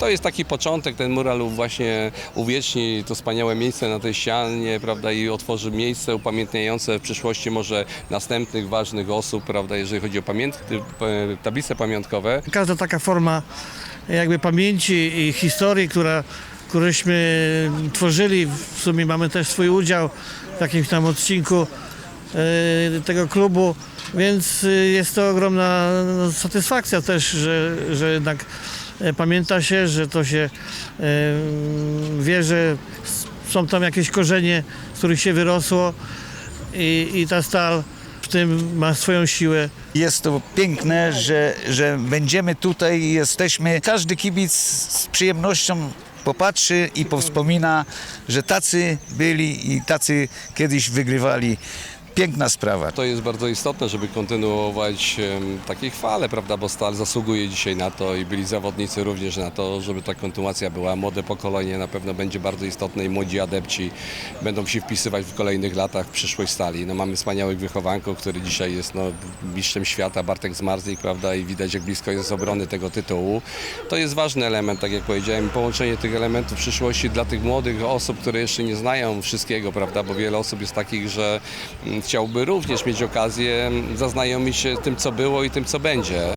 to jest taki początek, ten mural właśnie uwieczni to wspaniałe miejsce na tej ścianie, prawda, i otworzy miejsce upamiętniające w przyszłości może następnych ważnych osób, prawda, jeżeli chodzi o pamiętki, e, tablice pamiątkowe. Każda taka forma jakby pamięci i historii, która, któręśmy tworzyli, w sumie mamy też swój udział w jakimś tam odcinku tego klubu, więc e, jest to ogromna no, satysfakcja też, że, że jednak e, pamięta się, że to się e, wie, że są tam jakieś korzenie, z których się wyrosło i, i ta stal w tym ma swoją siłę. Jest to piękne, że, że będziemy tutaj i jesteśmy. Każdy kibic z przyjemnością popatrzy i powspomina, że tacy byli i tacy kiedyś wygrywali. Piękna sprawa. To jest bardzo istotne, żeby kontynuować em, takie chwale, prawda, bo Stal zasługuje dzisiaj na to i byli zawodnicy również na to, żeby ta kontynuacja była. Młode pokolenie na pewno będzie bardzo istotne i młodzi adepci będą się wpisywać w kolejnych latach w przyszłość Stali. No, mamy wspaniałych wychowanków, który dzisiaj jest no, mistrzem świata, Bartek Zmarzlik, prawda, i widać jak blisko jest obrony tego tytułu. To jest ważny element, tak jak powiedziałem, połączenie tych elementów przyszłości dla tych młodych osób, które jeszcze nie znają wszystkiego, prawda, bo wiele osób jest takich, że mm, chciałby również mieć okazję zaznajomić się tym, co było i tym, co będzie.